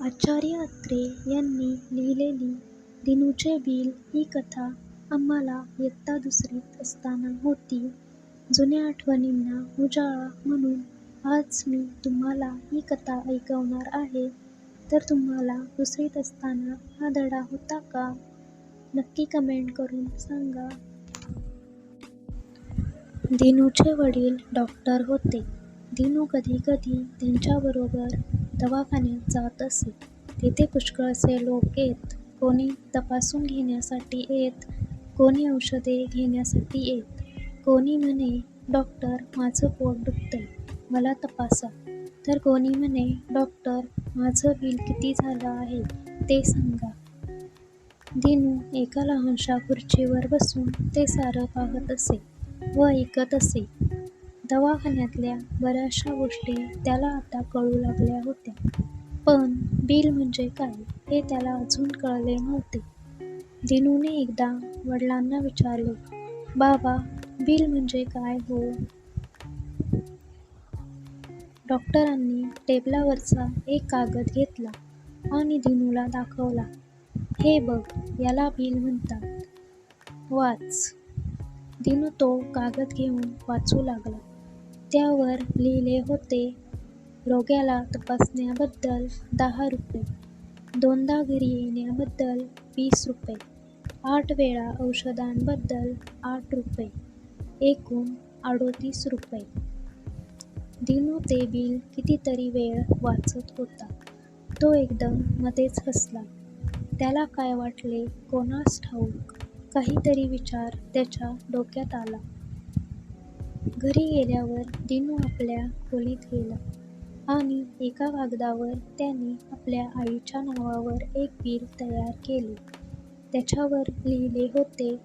आचार्य अत्रे यांनी लिहिलेली दिनूचे बिल ही कथा आम्हाला इयत्ता दुसरीत असताना होती. जुन्या आठवणींना उजाळा म्हणून आज मी तुम्हाला ही कथा ऐकवणार आहे. तर तुम्हाला दुसरीत असताना हा धडा होता का? नक्की कमेंट करून सांगा. दिनूचे वडील डॉक्टर होते. दिनू कधी कधी त्यांच्याबरोबर दवाखान्यात जात असे. तिथे पुष्कळसे लोक येत. कोणी तपासून घेण्यासाठी येत, कोणी औषधे घेण्यासाठी येत. कोणी म्हणे, डॉक्टर माझं पोट दुखतंय, मला तपासा. तर कोणी म्हणे, डॉक्टर माझं बिल किती झालं आहे ते सांगा. दिनू एका लहानशा खुर्चीवर बसून ते सारं पाहत असे व ऐकत असे. दवाखान्यातल्या बऱ्याचशा गोष्टी त्याला आता कळू लागल्या होत्या. पण बिल म्हणजे काय हे त्याला अजून कळले नव्हते. दिनूने एकदा वडिलांना विचारले, बाबा बिल म्हणजे काय हो? डॉक्टरांनी टेबलावरचा एक कागद घेतला आणि दिनूला दाखवला. हे बघ याला बिल म्हणतात. वाच. दिनू तो कागद घेऊन वाचू लागला. त्यावर लिहिले होते रोग्याला तपासण्याबद्दल दहा रुपये, दोनदा घरी येण्याबद्दल वीस रुपये, आठ वेळा औषधांबद्दल आठ रुपये, एकूण अडोतीस रुपये. दिनू ते बिल कितीतरी वेळ वाचत होता. तो एकदम मध्येच हसला. त्याला काय वाटले कोणास ठाऊक काहीतरी विचार त्याच्या डोक्यात आला. घरी गेल्यावर दिनू आपल्या खोलीत गेला आणि एका कागदावर त्याने आपल्या आईच्या नावावर एक बिल तयार केले. त्याच्यावर लिहिले होते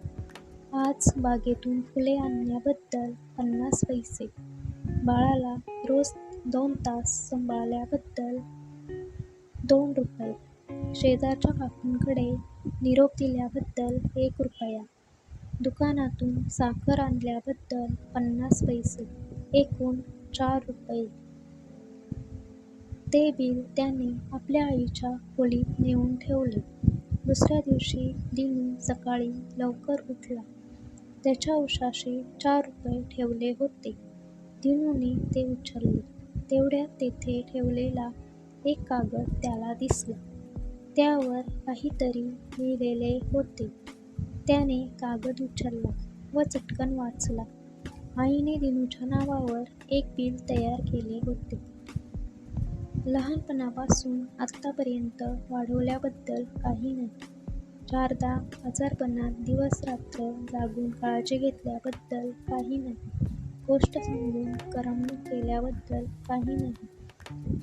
आज बागेतून फुले आणण्याबद्दल पन्नास पैसे, बाळाला रोज दोन तास सांभाळल्याबद्दल दोन रुपये, शेजारच्या काकूंकडे निरोप दिल्याबद्दल एक रुपया, दुकानातून साखर आणल्याबद्दल पन्नास पैसे, एकूण चार रुपये. ते बिल त्याने आपल्या आईच्या खोलीत नेऊन ठेवले. दुसऱ्या दिवशी दिनू सकाळी लवकर उठला. त्याच्या उशाशी चार रुपये ठेवले होते. दिनूने ते उचलले. तेवढ्यात तेथे ठेवलेला एक कागद त्याला दिसला. त्यावर काहीतरी लिहिलेले होते. त्याने कागद उचलला व चटकन वाचला. आईने दिनूच्या नावावर एक बिल तयार केले होते. लहानपणापासून आत्तापर्यंत वाढवल्याबद्दल काही नाही. चारदा आजारपणात दिवस-रात्र जागून काळजी घेतल्याबद्दल काही नाही. गोष्ट सांगून करमणूक केल्याबद्दल काही नाही.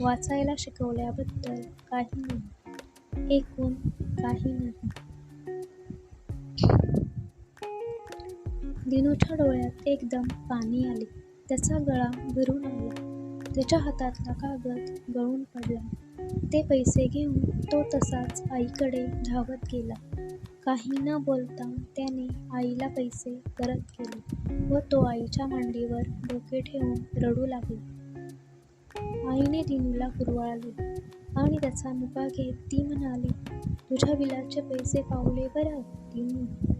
वाचायला शिकवल्याबद्दल काही नाही. एकूण काही नाही. दिनूच्या डोळ्यात एकदम पाणी आले. त्याचा गळा भरून आला. त्याच्या हातातला कागद गळून पडला. ते पैसे घेऊन तो तसाच आईकडे धावत गेला. काही न बोलता त्याने आईला पैसे परत केले व तो आईच्या मांडीवर डोके ठेवून रडू लागला. आईने दिनूला कुरवाळले आणि त्याचा मुका घेत ती म्हणाली, तुझ्या बिलाचे पैसे पावले बरं दिनू.